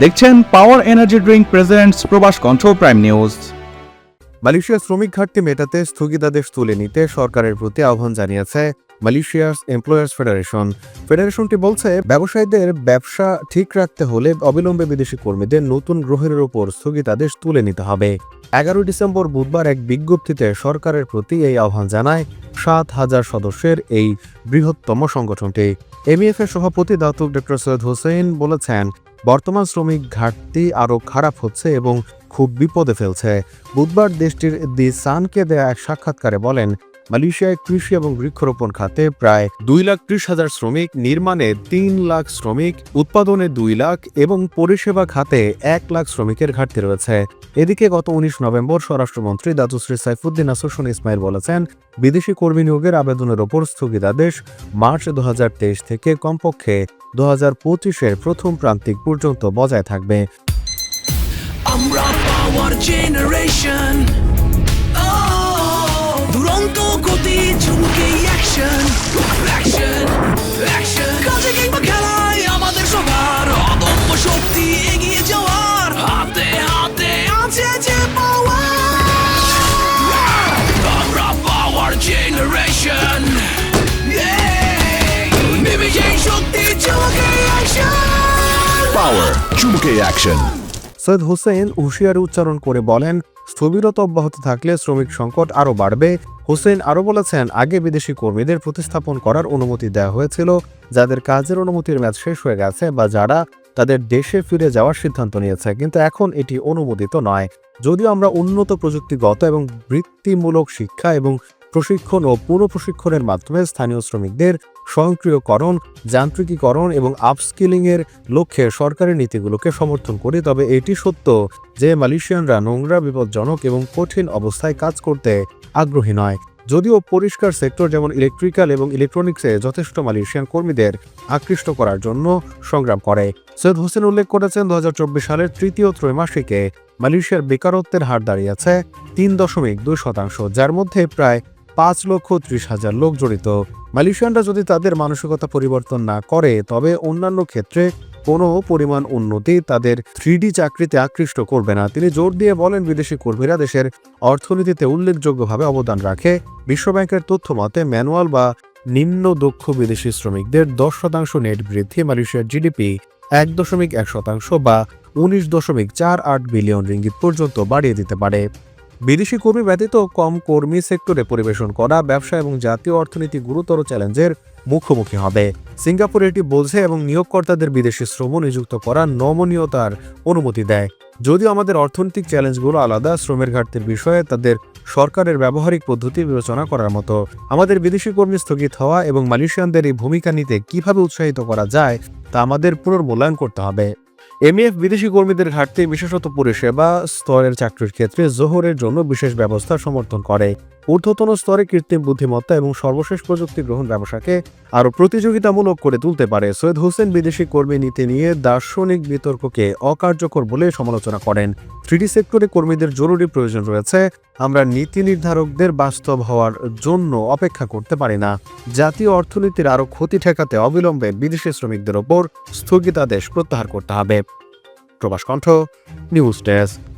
দেখছেন power energy drink presents প্রবাস control prime news মালয়েশিয়ার শ্রমিক ঘাটতি মেটাতে স্থগিতাদেশ তুলে নিতে সরকারের প্রতি আহ্বান জানিয়েছে মালয়েশিয়ার এমপ্লয়ার্স ফেডারেশন ফেডারেশনটি বলছে, ব্যবসায়ীদের ব্যবসা ঠিক রাখতে হলে অবিলম্বে বিদেশি কর্মীদের নতুন গ্রহণের উপর স্থগিতাদেশ তুলে নিতে হবে। এগারোই ডিসেম্বর বুধবার এক বিজ্ঞপ্তিতে সরকারের প্রতি এই আহ্বান জানায় সাত হাজার সদস্যের এই বৃহত্তম সংগঠনটি। এমইএফ এর সভাপতি দাতুক ডক্টর সৈয়দ হোসেন বলেছেন, বর্তমান শ্রমিক ঘাটতি আরও খারাপ হচ্ছে এবং খুব বিপদে ফেলছে। বুধবার দেশটির দি সানকে দেয়া এক সাক্ষাৎকারে বলেন, মালয়েশিয়ায় কৃষি এবং বৃক্ষরোপণ খাতে প্রায় দুই লাখ ত্রিশ হাজার শ্রমিক, নির্মাণে তিন লাখ শ্রমিক, উৎপাদনে দুই লাখ এবং পরিষেবা খাতে এক লাখ শ্রমিকের ঘাটতি রয়েছে। এদিকে গত উনিশ নভেম্বর স্বরাষ্ট্রমন্ত্রী দাতুশ্রী সাইফুদ্দিন আসুসন ইসমাইল বলেছেন, বিদেশি কর্মী নিয়োগের আবেদনের ওপর স্থগিতাদেশ মার্চ দু হাজার তেইশ থেকে কমপক্ষে দু হাজার প্রথম প্রান্তিক পর্যন্ত বজায় থাকবে। আমরা পাওয়ার জেনারেশন দুরন্ত গতি ঝুঁকে অ্যাকশন অ্যাকশন অ্যাকশন কাজে কিংবা খেলায় আমাদের সবার অদম্য শক্তি এগিয়ে যাওয়ার হাতে হাতে আছে যে পাওয়ার আমরা পাওয়ার জেনারেশন Power চুমুকে অ্যাকশন সৈয়দ হোসেন হুঁশিয়ারি উচ্চারণ করে বলেন, স্থবিরতা অব্যাহত থাকলে শ্রমিক সংকট আরও বাড়বে। হোসেন আরও বলেছেন, আগে বিদেশি কর্মীদের প্রতিস্থাপন করার অনুমতি দেওয়া হয়েছিল, যাদের কাজের অনুমতির ম্যাচ শেষ হয়ে গেছে বা যারা তাদের দেশে ফিরে যাওয়ার সিদ্ধান্ত নিয়েছে, কিন্তু এখন এটি অনুমোদিত নয়। যদিও আমরা উন্নত প্রযুক্তিগত এবং বৃত্তিমূলক শিক্ষা এবং প্রশিক্ষণ ও পুনঃপ্রশিক্ষণের মাধ্যমে স্থানীয় শ্রমিকদের স্বয়ংক্রিয়করণ, যান্ত্রিকীকরণ এবং আপস্কিলিংয়ের লক্ষ্যে সরকারি নীতিগুলোকে সমর্থন করি। তবে এটি সত্য যে মালয়েশিয়ানরা নোংরা, বিপজ্জনক এবং কঠিন অবস্থায় কাজ করতে আগ্রহী নয়। যদিও পরিষ্কার সেক্টর যেমন ইলেকট্রিক্যাল এবং ইলেকট্রনিক্সে যথেষ্ট মালয়েশিয়ান কর্মীদের আকৃষ্ট করার জন্য সংগ্রাম করে। সৈয়দ হোসেন উল্লেখ করেছেন, দু হাজার চব্বিশ সালের তৃতীয় ত্রৈমাসিকে মালয়েশিয়ার বেকারত্বের হার দাঁড়িয়েছে তিন দশমিক দুই শতাংশ, যার মধ্যে প্রায় পাঁচ লক্ষ ত্রিশ হাজার লোক জড়িত। মালয়েশিয়ানরা যদি তাদের মানসিকতা পরিবর্তন না করে, তবে অন্যান্য ক্ষেত্রে কোনো পরিমাণ উন্নতি তাদের থ্রিডি চাকরিতে আকৃষ্ট করবে না। তিনি জোর দিয়ে বলেন, বিদেশি কর্মীরা দেশের অর্থনীতিতে উল্লেখযোগ্যভাবে অবদান রাখে। বিশ্বব্যাংকের তথ্য মতে, ম্যানুয়াল বা নিম্ন দক্ষ বিদেশি শ্রমিকদের দশ শতাংশ নেট বৃদ্ধি মালয়েশিয়ার জিডিপি এক দশমিক এক শতাংশ বা উনিশ দশমিক চার আট বিলিয়ন রিঙ্গিত পর্যন্ত বাড়িয়ে দিতে পারে। বিদেশি কর্মী ব্যতীত কম কর্মী সেক্টরে পরিবেশন করা, ব্যবসা এবং জাতীয় অর্থনীতি গুরুতর চ্যালেঞ্জের মুখোমুখি হবে। সিঙ্গাপুর এটি বোঝে এবং নিয়োগকর্তাদের বিদেশি শ্রম নিযুক্ত করার নমনীয়তার অনুমতি দেয়। যদিও আমাদের অর্থনৈতিক চ্যালেঞ্জগুলো আলাদা, শ্রমের ঘাটতির বিষয়ে তাদের সরকারের ব্যবহারিক পদ্ধতি বিবেচনা করার মতো। আমাদের বিদেশি কর্মী স্থগিত হওয়া এবং মালয়েশিয়ানদের এই ভূমিকা নিতে কীভাবে উৎসাহিত করা যায়, তা আমাদের পুনর্মূল্যায়ন করতে হবে। এমইএফ বিদেশি কর্মীদের ঘাটতি বিশেষত পরিষেবা স্তরের চাকরির ক্ষেত্রে জোহরের জন্য বিশেষ ব্যবস্থা সমর্থন করে। ঊর্ধ্বতন স্তরে কৃত্রিম বুদ্ধিমত্তা এবং সর্বশেষ প্রযুক্তি গ্রহণ ব্যবসাকে আরও প্রতিযোগিতামূলক করে তুলতে পারে। সৈয়দ হোসেন বিদেশি কর্মী নীতি নিয়ে দার্শনিক বিতর্ককে অকার্যকর বলে সমালোচনা করেন। থ্রিডি সেক্টরে কর্মীদের জরুরি প্রয়োজন রয়েছে। আমরা নীতি নির্ধারকদের বাস্তব হওয়ার জন্য অপেক্ষা করতে পারি না। জাতীয় অর্থনীতির আরও ক্ষতি ঠেকাতে অবিলম্বে বিদেশি শ্রমিকদের ওপর স্থগিতাদেশ প্রত্যাহার করতে হবে। প্রবাস কণ্ঠ, নিউজ ডেস্ক।